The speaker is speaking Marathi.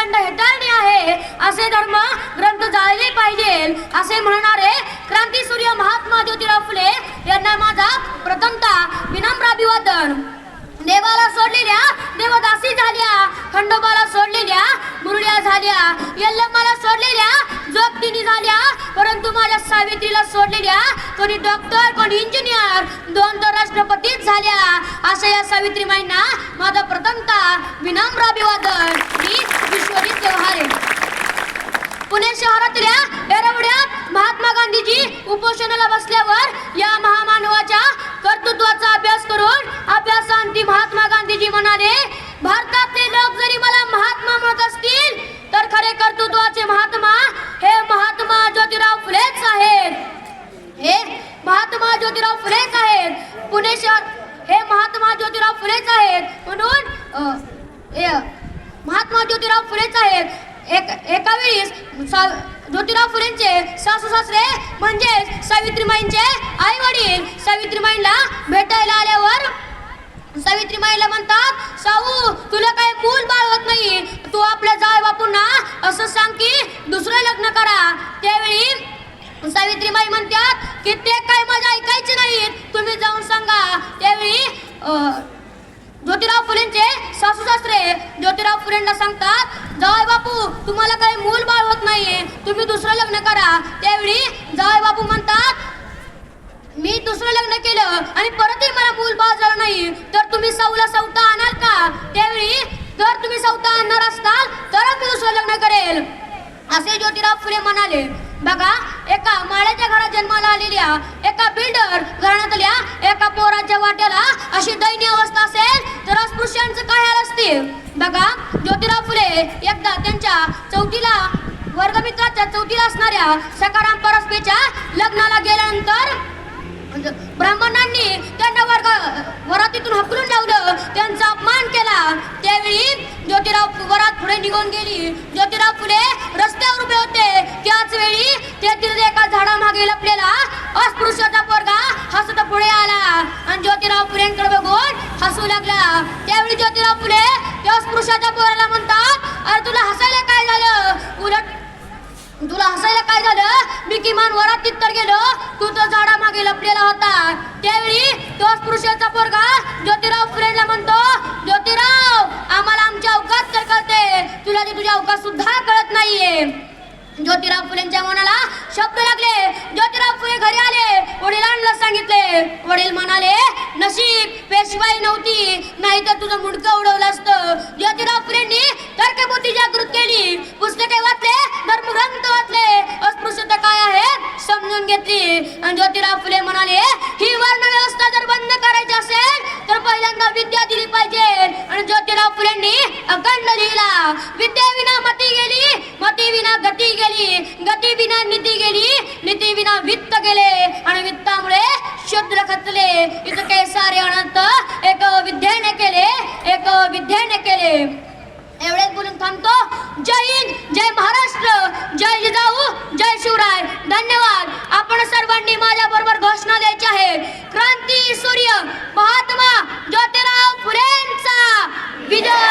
प्रचंड हेटाळणी आहे. असे धर्म ग्रंथ जाळले पाहिजे. असे म्हणणारे क्रांती सूर्य महात्मा ज्योतिराव फुले यांना माझा प्रथमता विनम्र अभिवादन देवाला सोडलेल्या देवदासी झाल्या खंडोबाला सोडलेल्या मुरळ्या झाल्या यल्लम्माला सोडलेल्या जोगतिनी झाल्या परंतु माझ्या सावित्रीला सोडलेल्या कोणी डॉक्टर कोणी इंजिनियर दोन तर राष्ट्रपतीच झाल्या. अशा या सावित्रीबाईंना माझा प्रथमता विनम्र अभिवादन मी शहरातल्या एरवड्यात महात्मा गांधीजी उपोषणाला बसल्यावर या महामानवाच्या कर्तृत्वाचा अभ्यास करून अभ्यासांती महात्मा गांधीजी म्हणाले भारतातले लोक जरी मला महात्मा म्हणत असतील तर खरे कर्तृत्वाचे महात्मा हे महात्मा ज्योतिराव फुलेच आहेत. हे महात्मा ज्योतिराव फुलेच आहेत. पुणे शहर हे महात्मा ज्योतिराव फुलेच आहेत. म्हणून महात्मा ज्योतिराव फुलेच आहेत. एक एका वेळीस सा- ज्योतिराव फुलेंचे सासू सासरे म्हणजेच सावित्रीमाईंचे आई वडील सावित्रीमाईंना भेटायला आल्यावर सावित्रीमाईला म्हणतात साऊ तुला काही मूल बाळवत नाही. तू आपल्या जाय बापूंना असं सांग की दुसरं लग्न करा. त्यावेळी सावित्रीबाई म्हणतात की ते काय माझ्या ऐकायचे नाहीत. तुम्ही जाऊन सांगा. त्यावेळी ज्योतिराव फुलेंचे सासू सासरे ज्योतिराव फुलेंना सांगतात बापू तुम्हाला काही मूल बाळ होत नाहीये. तुम्ही दुसरं लग्न करा. त्यावेळी जावई बापू म्हणतात मी दुसरं लग्न केलं आणि परतही मला मूल बाळ झालं नाही. तर तुम्ही सौला सौता आणाल का? त्यावेळी जर तुम्ही सौता आणणार असताल तरच मी दुसरं लग्न करेल. असे ज्योतिराव फुले म्हणाले. बघा एका माळ्याच्या घरात जन्माला आलेल्या एका बिल्डर घराण्यातल्या एका पोराच्या वाट्याला अशी दयनीय अवस्था असेल तर अस्पृश्यांचं काय बघा ज्योतिराव फुले एकदा त्यांच्या चौथीला वर्गमित्राच्या चौथीला असणाऱ्या सकाराम परस्पेच्या लग्नाला गेल्यानंतर म्हणजे ब्राह्मणांनी त्यांना वर्ग वरातीतून हकलून लावलं. त्यांचा अपमान केला. त्यावेळी ज्योतिराव वरात पुढे निघून गेली. ज्योतिराव फुले रस्त्यावर उभे होते. त्याच वेळी तेथील एका झाडा लपलेला अस्पृश्याचा पोरगा हसत पुढे आला आणि ज्योतिराव फुलेंकडे बघून हसू लागला त्यावेळी फुले त्या अस्पृश्याच्या पोराला म्हणतात अरे तुला हसायला काय झालं? उलट तुला हसायला काय झालं? मी किमान वरात तर गेलो तू तो झाडा मागे लपलेला होता. त्यावेळी तो स्पृश्याचा पोरगा ज्योतिराव फुलेला म्हणतो ज्योतिराव आम्हाला आमच्या अवकाश तर कळते. तुला ते तुझ्या अवकाश सुद्धा कळत नाहीये. ज्योतिराव फुलेंच्या मनाला शब्द लागले. ज्योतिराव फुले घरी आले. वडील म्हणाले नशीब पेशवाई नव्हती नाही तर तुझं मुडक उडवलं असतं. ज्योतिराव फुलेंनी तर्कबुद्धी जागृत केली. पुस्तके वाचले धर्मग्रंथ वाचले. अस्पृश्यता काय आहे? समजून घेतली. आणि ज्योतिराव फुले म्हणाले ही वर्ण व्यवस्था जर बंद करायची असेल तर पहिल्यांदा विद्या दिली पाहिजे. आणि ज्योतिराव फुलेंनी अखंड लिहिला. माझ्या बरोबर घोषणा द्यायची आहे. क्रांती सूर्य महात्मा ज्योतिराव फुलेंचा विजय!